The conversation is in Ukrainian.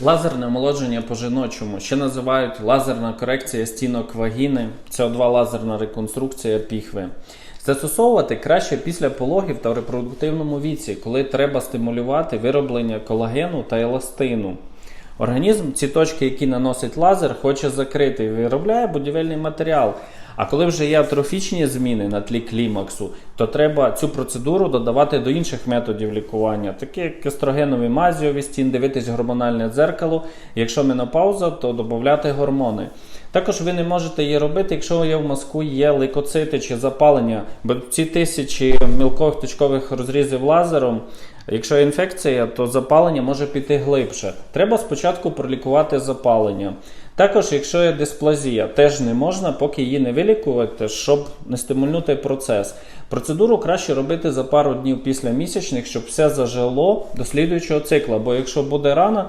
Лазерне омолодження по жіночому ще називають лазерна корекція стінок вагіни, СО2 лазерна реконструкція піхви. Застосовувати краще після пологів та в репродуктивному віці, коли треба стимулювати вироблення колагену та еластину. Організм ці точки, які наносить лазер, хоче закрити і виробляє будівельний матеріал. А коли вже є атрофічні зміни на тлі клімаксу, то треба цю процедуру додавати до інших методів лікування, такі як естрогенові мазіові стін, дивитись гормональне дзеркало. Якщо менопауза, то додати гормони. Також ви не можете її робити, якщо є в мозку є лейкоцити чи запалення, бо ці тисячі мілкових точкових розрізів лазером. Якщо інфекція, то запалення може піти глибше. Треба спочатку пролікувати запалення. Також, якщо є дисплазія, теж не можна, поки її не вилікувати, щоб не стимульнути процес. Процедуру краще робити за пару днів після місячних, щоб все зажило до слідуючого цикла. Бо якщо буде рано,